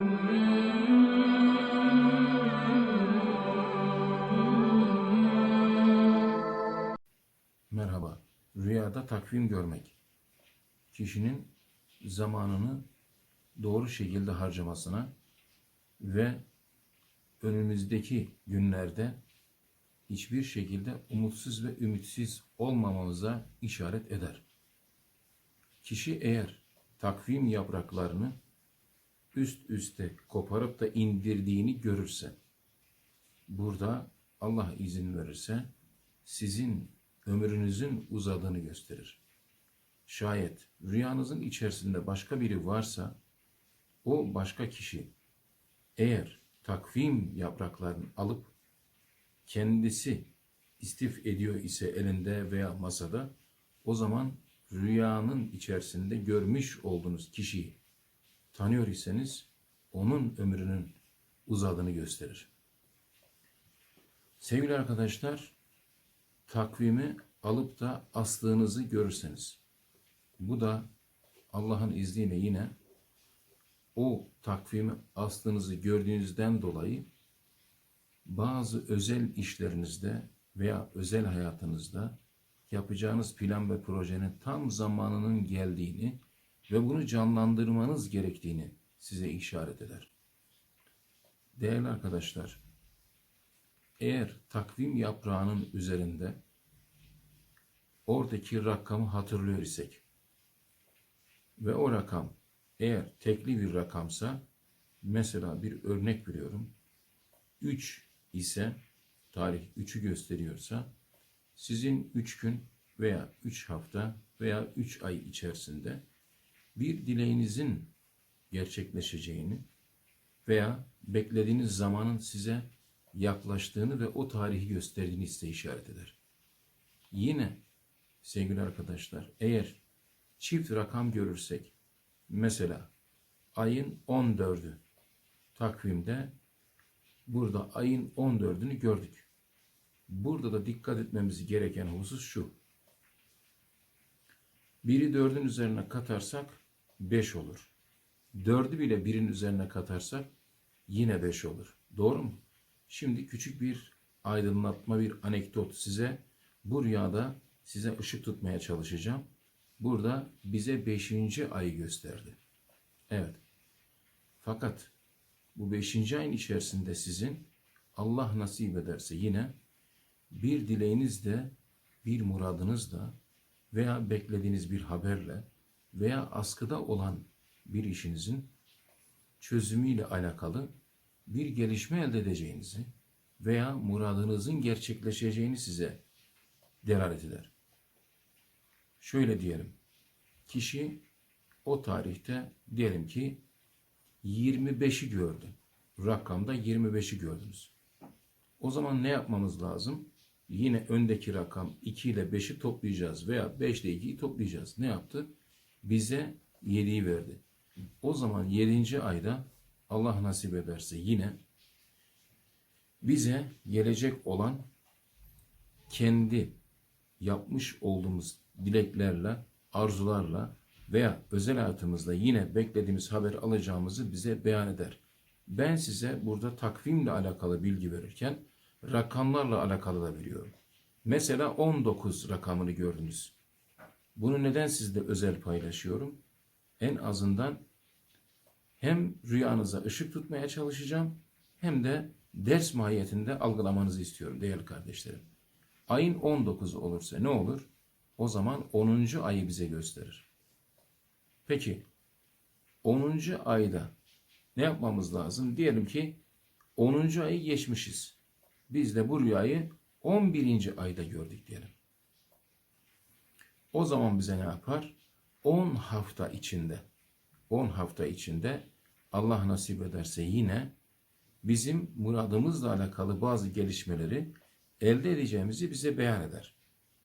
Merhaba. Rüyada takvim görmek. Kişinin zamanını doğru şekilde harcamasına ve önümüzdeki günlerde hiçbir şekilde umutsuz ve ümitsiz olmamamıza işaret eder. Kişi eğer takvim yapraklarını üst üste koparıp da indirdiğini görürse, burada Allah izin verirse sizin ömrünüzün uzadığını gösterir. Şayet rüyanızın içerisinde başka biri varsa o başka kişi eğer takvim yapraklarını alıp kendisi istif ediyor ise elinde veya masada o zaman rüyanın içerisinde görmüş olduğunuz kişiyi tanıyor iseniz onun ömrünün uzadığını gösterir. Sevgili arkadaşlar, takvimi alıp da astığınızı görürseniz, bu da Allah'ın izniyle yine o takvimi astığınızı gördüğünüzden dolayı bazı özel işlerinizde veya özel hayatınızda yapacağınız plan ve projenin tam zamanının geldiğini ve bunu canlandırmanız gerektiğini size işaret eder. Değerli arkadaşlar, eğer takvim yaprağının üzerinde oradaki rakamı hatırlıyor isek ve o rakam eğer tekli bir rakamsa mesela bir örnek veriyorum 3 ise tarih 3'ü gösteriyorsa sizin 3 gün veya 3 hafta veya 3 ay içerisinde bir dileğinizin gerçekleşeceğini veya beklediğiniz zamanın size yaklaştığını ve o tarihi gösterdiğini size işaret eder. Yine sevgili arkadaşlar eğer çift rakam görürsek mesela ayın 14'ü takvimde burada ayın 14'ünü gördük. Burada da dikkat etmemiz gereken husus şu. Biri 4'ün üzerine katarsak 5 olur. 4'ü bile 1'in üzerine katarsak yine 5 olur. Doğru mu? Şimdi küçük bir aydınlatma, bir anekdot size bu rüyada size ışık tutmaya çalışacağım. Burada bize 5. ayı gösterdi. Evet. Fakat bu 5. ayın içerisinde sizin Allah nasip ederse yine bir dileğiniz de bir muradınız da veya beklediğiniz bir haberle veya askıda olan bir işinizin çözümüyle alakalı bir gelişme elde edeceğinizi veya muradınızın gerçekleşeceğini size delalet eder. Şöyle diyelim. Kişi o tarihte diyelim ki 25'i gördü. Rakamda 25'i gördünüz. O zaman ne yapmamız lazım? Yine öndeki rakam 2 ile 5'i toplayacağız veya 5 ile 2'yi toplayacağız. Ne yaptı? Bize 7'yi verdi. O zaman 7. ayda Allah nasip ederse yine bize gelecek olan kendi yapmış olduğumuz dileklerle, arzularla veya özel hayatımızda yine beklediğimiz haber alacağımızı bize beyan eder. Ben size burada takvimle alakalı bilgi verirken rakamlarla alakalı da veriyorum. Mesela 19 rakamını gördünüz. Bunu neden sizle özel paylaşıyorum? En azından hem rüyanıza ışık tutmaya çalışacağım hem de ders mahiyetinde algılamanızı istiyorum değerli kardeşlerim. Ayın 19 olursa ne olur? O zaman 10. ayı bize gösterir. Peki 10. ayda ne yapmamız lazım? Diyelim ki 10. ayı geçmişiz. Biz de bu rüyayı 11. ayda gördük diyelim. O zaman bize ne yapar? 10 hafta içinde 10 hafta içinde Allah nasip ederse yine bizim muradımızla alakalı bazı gelişmeleri elde edeceğimizi bize beyan eder.